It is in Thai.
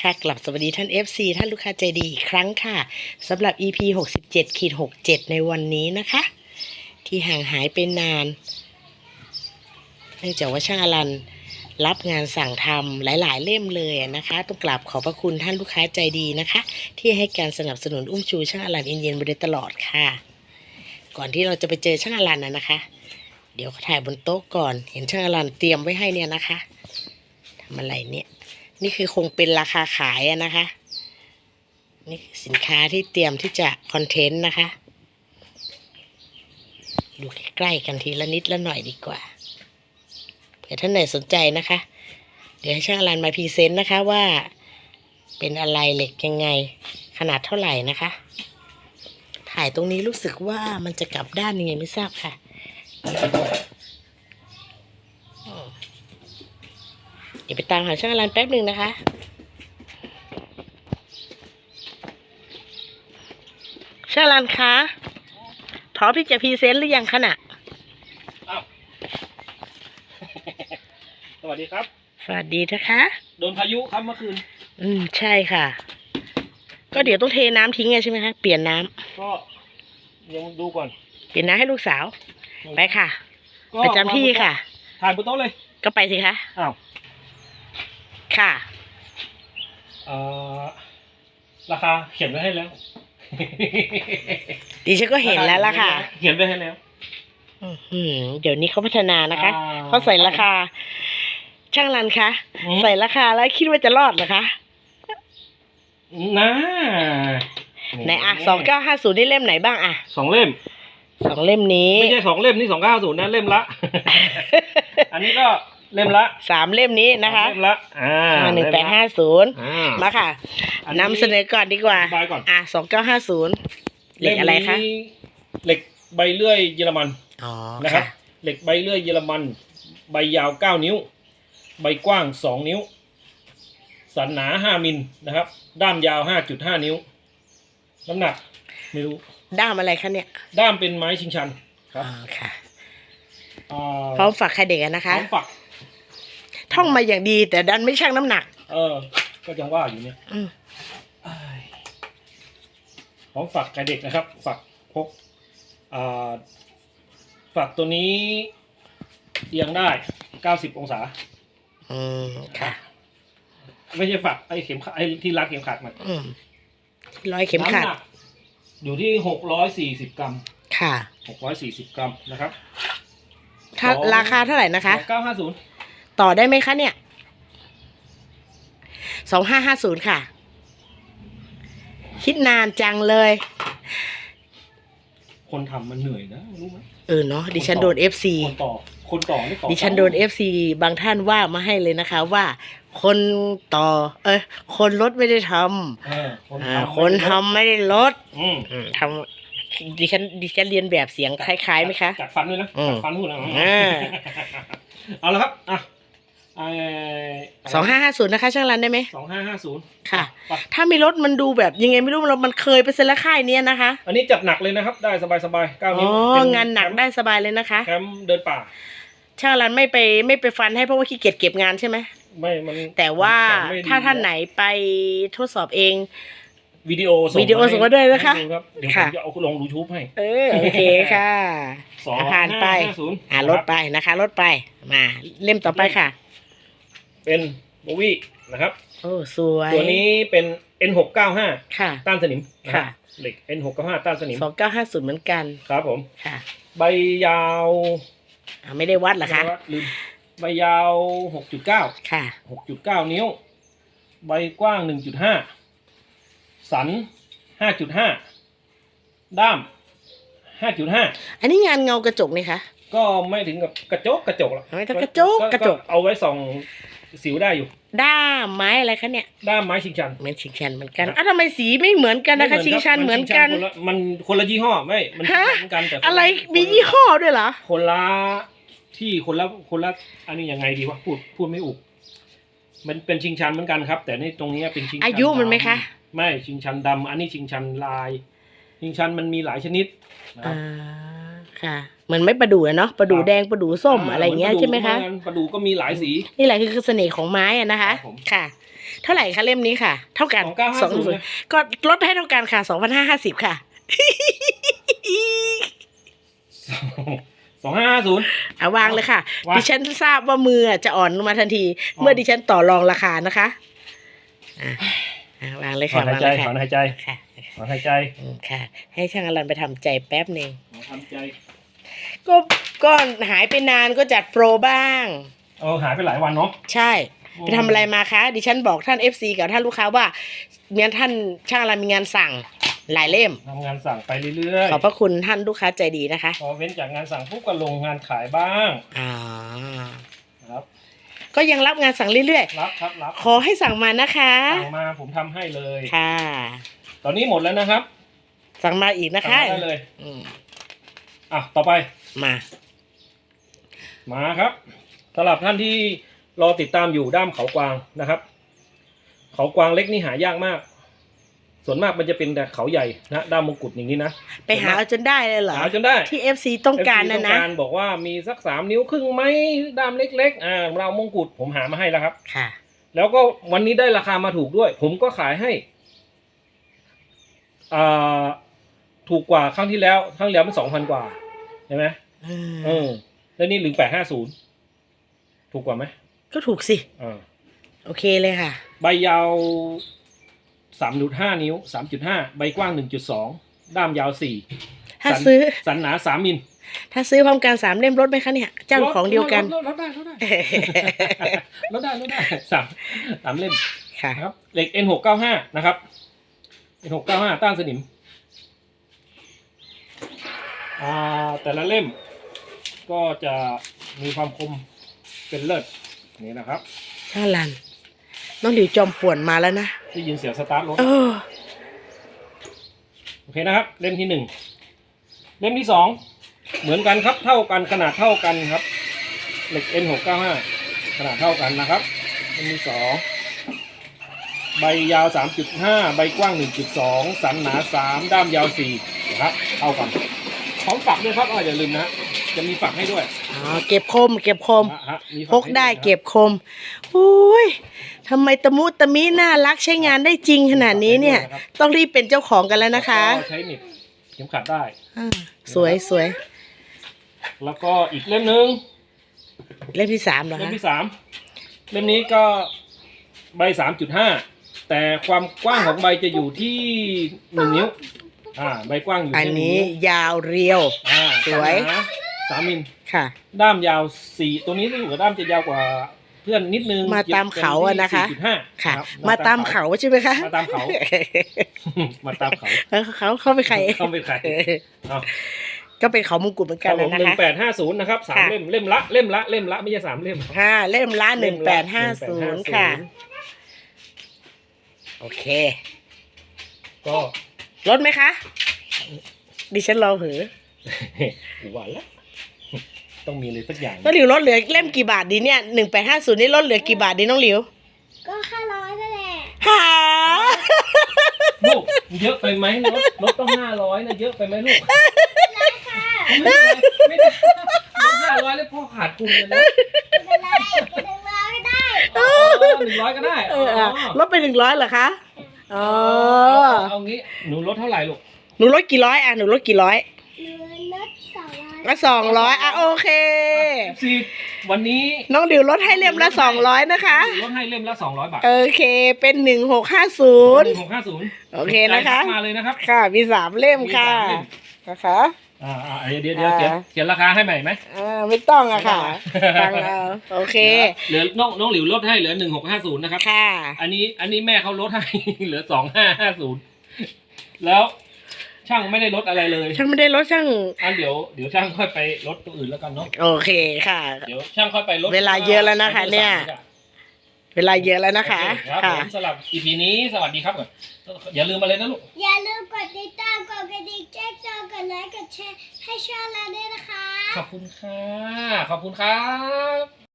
ค่ะกลับสวัสดีท่าน FC ท่านลูกค้าใจดีอีกครั้งค่ะสำหรับ EP 67ขีด67 ในวันนี้นะคะ ที่ห่างหายไปนานเนื่องจากว่าช่างอลันรับงานสั่งทำหลาย ๆ เล่มเลยนะคะต้องกราบขอบพระคุณท่านลูกค้าใจดีนะคะ ที่ให้การสนับสนุนอุ้มชูช่างอลันเย็นๆมาโดยตลอดค่ะ ก่อนที่เราจะไปเจอช่างอลันนะนะคะ เดี๋ยวถ่ายบนโต๊ะก่อน เห็นช่างอลันเตรียมไว้ให้เนี่ยนะคะทำอะไรเนี่ย นี่คือคงเป็นราคาขายนะคะ นี่สินค้าที่เตรียมที่จะคอนเทนต์นะคะ ดูใกล้ๆกันทีละนิดละหน่อยดีกว่าเผื่อท่านไหนสนใจนะคะ เดี๋ยวให้ช่างอลันมาพรีเซนต์นะคะว่า เป็นอะไรเหล็กยังไงขนาดเท่าไหร่นะคะ ถ่ายตรงนี้รู้สึกว่ามันจะกลับด้านยังไงไม่ทราบค่ะ ดี๋ยวไปตามหาช่างอลันแป๊บหนึ่งนะคะ ช่างอลันคะพร้อมที่จะพรีเซนต์หรือยังคะน่ะอ้าวสวัสดีครับ สวัสดีนะคะ โดนพายุครับเมื่อคืน อืมใช่ค่ะ ก็เดี๋ยวต้องเทน้ำทิ้งไงใช่ไหมคะเปลี่ยนน้ำก็ยังดูก่อน เปลี่ยนน้ำให้ลูกสาว ไปค่ะก็ประจำที่ค่ะถ่ายบนโต๊ะเลย ก็ไปสิคะอ้าว ค่ะ เอ่อราคาเขียนไว้ให้แล้ว ดิฉันก็เห็นแล้วล่ะค่ะ เขียนไว้ให้แล้วอื้อหือเดี๋ยวนี้เขาพัฒนานะคะอ่เขาใส่ราคา ช่างรันคะอืมใส่ราคาแล้วคิดว่าจะรอดเหรอคะนะไหนอะสองเก้าห้าศูนย์นี่เล่มไหนบ้างอะสองเล่ม สองเล่มนี้ ไม่ใช่สองเล่มนี่สองเก้าศูนย์นะเล่มละ อันนี้ก็ เล่มละสามเล่มนี้นะคะเล่มละอ่าหนึ่งแปดห้าศูนย์อ่ามาค่ะอันนี้นำเสนอก่อนดีกว่าอธิบายก่อนอะสองเก้าห้าศูนย์เหล็กอะไรคะล่มนี้เหล็กใบเลื่อยเยอรมันอ๋อนะครับค่ะเหล็กใบเลื่อยเยอรมัน ใบยาวเก้านิ้ว ใบกว้างสองนิ้ว สันหนาห้ามิลนะครับ ด้ามยาวห้าจุดห้านิ้ว น้ำหนักไม่รู้ ด้ามอะไรคะเนี่ย ด้ามเป็นไม้ชิงชันอ๋อค่ะอ่าพร้อมฝากใครเด็กอะนะพร้คะอมฝัก ท่องมาอย่างดี แต่ดันไม่ชั่งน้ำหนัก เออ ก็จังว่าอยู่เนี่ยอืมอ้ายพร้อมฝักกับเด็กนะครับ ฝักพกอ่าฝักตัวนี้เอียงได้เก้าสิบองศา อืมค่ะ ไม่ใช่ฝักไอ้เข็มขัดไอ้ที่รัดเข็มขัดมันอืมร้อยเข็มขัดน้ำหนักอยู่ที่หกร้อยสี่สิบกรัมค่ะ หกร้อยสี่สิบกรัมนะครับถ้าสองราคาเท่าไหร่นะคะ เก้าห้าศูนย์ ต่อได้ไหมคะเนี่ยสองห้าห้าศูนย์ค่ะ คิดนานจังเลย คนทำมันเหนื่อยนะรู้ไหมเออเนาะดิฉันโดนเอฟซีคนต่อคนต่อนี่ต่อดิฉันโดนเอฟซีบางท่านว่ามาให้เลยนะคะ ว่า คนต่อ เออคนรถไม่ได้ทเออคนำอ่าทำคนทำไม่ได้ลดอืมอืมทำดิฉันดิฉันเรียนแบบเสียงคล้ายๆไหมคะกัดฟันด้วยนะอืมกัดฟันพูดนะอ่า เอาละครับอะ สองห้าห้าศูนย์นะคะ ช่างรันได้ไหมสองห้าห้าศูนย์ค่ะ ถ้ามีรถมันดูแบบยังไงไม่รู้เรามันเคยไปเซ็นละค่ายเนี้ยนะคะ อันนี้จัดหนักเลยนะครับ ได้สบายสบายๆเก้าอ๋นิ้วอเป็งานหนักได้สบายเลยนะคะแคมป์เดินป่า ช่างรันไม่ไปไม่ไปฟันให้เพราะว่าขี้เกียจเก็บงานใช่ไหมไม่มันแต่ว่าแข็งไม่ดีถ้าท่านไหนไปทดสอบเองวิดีโอส่งวิดีโอส่งมาด้วยนะคะให้ดูครับเดี๋ยวผค่ะมจะเอาลงยูทูบให้ เออโอเคค่ะสองอะผ่านไปห้าศูนย์อ่าลดไปนะคะลดไปมาเล่มต่อไปค่ะ เป็นโบวี่นะครับ โอ้สวยตัวนี้เป็น N695 ค่ะ ต้านสนิมนรับค่ะ เหล็ก N695 ต้านสนิม สองเก้าห้าศูนย์เหมือนกันครับผม ค่ะใบยาวอ่าไม่ได้วัดเหรอคะลืมใบยาว 6.9 ค่ะ 6.9 นิ้ว ใบกว้าง 1.5 สัน 5.5 ด้าม 5.5 อันนี้งานเงากระจกนี่คะ ก็ไม่ถึงกับกระจกกระจกหรอกไม่ต้องกระจกกระจก เอาไว้ส่อง สิวได้อยู่ ด้ามไม้อะไรคะเนี่ยด้ามไม้ชิงชัน เหมือนชิงชันเหมือนกันอะทำไมสีไม่เหมือนกันนะคะชิงชันเหมือนกันชิงชัคนละมันคนละยี่ห้อไม่มันฮะ เหมือนกันแต่คนลอะไรมียี่ห้อด้วยเหรอคนละที่คนละคนละอันนี้ยังไงดีวะพูดพูดไม่อุกมันเป็นชิงชันเหมือนกันครับ แต่นี่ตรงนี้เป็นชิงชันอายุมันไหมคะดำไม่ชิงชันดำอันนี้ชิงชันลาย ชิงชันมันมีหลายชนิดนะคอ่ารับ ค่ะ เหมือนไม่ประดู่อะเนาะประดู่แดงประดู่ส้มอะไรอย่างเงี้ยใช่ไหมคะนปรดูก็มีหลายสี นี่แหละคือเสน่ห์ของไม้อะนะคะครับผมค่ะ เท่าไหร่คะเล่มนี้ค่ะ เท่ากันสองเก้าห้าศูนย์เลยก็ลดให้เท่ากันค่ะสองพันห้าห้าสิบค่ะสองห้าห้าศูนย์อะวางเลยค่ะวางดิฉันทราบว่ามือจะอ่อนลงมาทันทีอ๋อเมื่อดิฉันต่อรองราคานะคะอะอะวางเลยถอค่ะนหายวางใจเลยถค่ะอนหายใจค่ะถอนหายใจอืมค่ะ ให้ช่างอลันไปทำใจแป๊บหนึ่งถอนทำใจ ก็ก็หายไปนานก็จัดโปรบ้าง เออหายไปหลายวันเนาะ ใช่ ไปทำอะไรมาคะ ดิฉันบอกท่าน FC กับท่านลูกค้าว่าเมียท่านช่างอลันมีงานสั่งหลายเล่ม ทำงานสั่งไปเรื่อยขอบพระคุณท่านลูกค้าใจดีนะคะ ๆ พอเว้นจากงานสั่งปุ๊บก็ลงงานขายบ้างอ่า นะครับ ก็ยังรับงานสั่งเรื่อยรับครับรับๆ ขอให้สั่งมานะคะ สั่งมาผมทำให้เลย ค่ะ ตอนนี้หมดแล้วนะครับสั่งมาอีกนะคะสั่งมาได้เลย อืมอะต่อไป มา มาครับสำหรับท่านที่รอติดตามอยู่ด้ามเขากวางนะครับ เขากวางเล็กนี่หายากมาก ส่วนมากมันจะเป็นแต่เขาใหญ่นะด้ามมงกุฎอย่างนี้นะไปหาเอาจนได้เลยเหรอหาจนได้ที่ FC ต้องการ FC นะต้นะองการบอกว่ามีสักสามนิ้วครึ่งไหมด้ามเล็ก ๆ อ่าเรามงกุฎผมหามาให้แล้วครับ ค่ะ แล้วก็วันนี้ได้ราคามาถูกด้วย ผมก็ขายให้อ่าถูกกว่าครั้งที่แล้วครั้งที่แล้วมันสองพันกว่า ใช่ไหมอืมเออ แล้วนี่หนึ่งแปดห้าศูนย์ถูกกว่าไหมก็ถูกสิอ่าโอเคเลยค่ะ ใบยาวสามจุดห้านิ้วสามจุดห้าใบกว้างหนึ่งจุดสองด้ามยาวสี่ถ้าซื้อ สันหนาสามมิลถ้าซื้อพร้อมกันสามเล่มลดไหมคะเนี่ยเจ้าของเดียวกัน ลดลดได้ลดได้ลดได้ลดได้สามสามเล่มค่ะ นะครับเหล็ก N หกเก้าห้านะครับ N หกเก้าห้าต้านสนิม อ่าแต่ละเล่มก็จะมีความคมเป็นเลิศนี่นะครับช่างลัน น้องหลิวจอมป่วนมาแล้วนะ ได้ยินเสียงสตาร์ทรถ เออ โอเคนะครับ เล่มที่หนึ่งเล่มที่สองเหมือนกันครับเท่ากันขนาดเท่ากันครับ เหล็ก N หกเก้าห้าขนาดเท่ากันนะครับ เล่มที่สองใบยาวสามจุดห้าใบกว้างหนึ่งจุดสองสันหนาสามด้ามยาวสี่นะครับเท่ากัน พร้อมฝักด้วยครับอ่าอย่าลืมนะจะมีฝักให้ด้วยอ๋อเก็บคม เก็บคมนะฮะมีพฝักให้ได้วยนะครับเก็บคมอุ้ยทำไมตะมุตะมิน่ารักใช้งานได้จริงขนาดนี้เนี่ย ต้องรีบเป็นเจ้าของกันแล้วนะคะแล้วก็ใช้หนีบเข็มขัดได้ อ่าสวยสวยแล้วก็อีกเล่มหนึ่งเล่มที่สามเหรอเล่มคะที่สามเล่มนี้ก็ใบสามจุดห้าแต่ความกว้างของใบจะอยู่ที่หนึ่งนิ้ว อ่าใบกว้างอยู่อันที่หงนี้วยาวเรียว อ่าสวยสันหนาสามมิลค่ะ ด้ามยาวสี่ตัวนี้รู้สึกว่าด้ามจะยาวกว่าเพื่อนนิดนึงมาตามเขาอะนะคะสี่จุดห้าค่ะ รับมาตามเขาใช่ไหมคะมาตามเขามาตามเขาแล้วเขาเขาไปนใครเขาเป็นใครเอา ก็เป็นเขามงกุฎเหมือนคกัรันบผมนะหนึ่คะงแปดห้าศูนย์นะครับสามค่ะเล่มเล่มละเล่มละเล่มละไม่ใช่สามเล่มห้าเล่มละหนึ่งแปดห้าเล่ศูมนย์1850ค่ะ โอเค ก็ ลดไหมคะ ดิฉันรอหือกูว่าแล้วต้องมีอะไรสักอย่างน้องหลิวลดเหลือเล่มกี่บาทดีเนี่ยหนึ่งแปดห้าศูนย์นี่ลดเหลือกี่บาทดีน้องหลิวก็ห้าร้อยนั่นแหละหาลูกเยอะไปไหมรถรถต้องห้าร้อยนะเยอะไปไหมลูกไม่เป็นไรไม่ได้รถห้าร้อยแล้วพ่อขาดทุนเลยนะไม่เป็นไรจะดึงมาก็ได้อ๋อหนึ่งร้อยก็ได้เอออะลดไปหนึ่งร้อยเหรอคะอ๋อ เอาเอาเอางี้ หนูลดเท่าไหร่ลูก หนูลดกี่ร้อยอะหนูลดกี่ร้อยเหลือลดสองร้อยก็สองร้อยอะโอเคสิวันนี้น้องหลิวลดให้เล่มละสองร้อยนะคะ ลดให้เล่มละสองร้อยบาทโอเค เป็นหนึ่งหกห้าศูนย์หนึ่งหกห้าศูนย์โอเคนะคะ มาเลยนะครับ ค่ะ มีสามเล่มค่ะมีสามเล่มนะคะอ่าอ่าเดี๋ยวเดี๋ยวเดี๋ยวเขียนอ่าเขียนราคาให้ใหม่ไหมอ่าไม่ต้องอะค่ะไม่ฟัต้องงเอาโอเค เหลือน้องน้องหลิวลดให้เหลือหนึ่งหกห้าศูนย์นะครับ ค่ะ อันนี้อันนี้แม่เขาลดให้เหลือสองห้าห้าศูนย์ แล้วช่างไม่ได้ลดอะไรเลยฉันไม่ได้ลดช่างอันเดี๋ยวเดี๋ยวช่างค่อยไปลดตัวอื่นแล้วกันเนาะโอเคค่ะ เดี๋ยวช่างค่อยไปลดเวลาเยอะแล้วนะคะ เนี่ย เวลาเยอะแล้วนะคะโอเคครับผค่ะมสำหรับ EP นี้สวัสดีครับก่อนอย่าลืมอะไรนะลูกอย่าลืมกดติดตามกดกระดิ่งแจ้งเตือนกดไลค์กดแชร์ให้ช่องเราด้วยนะคะ ขอบคุณค่ะขอบคุณครับ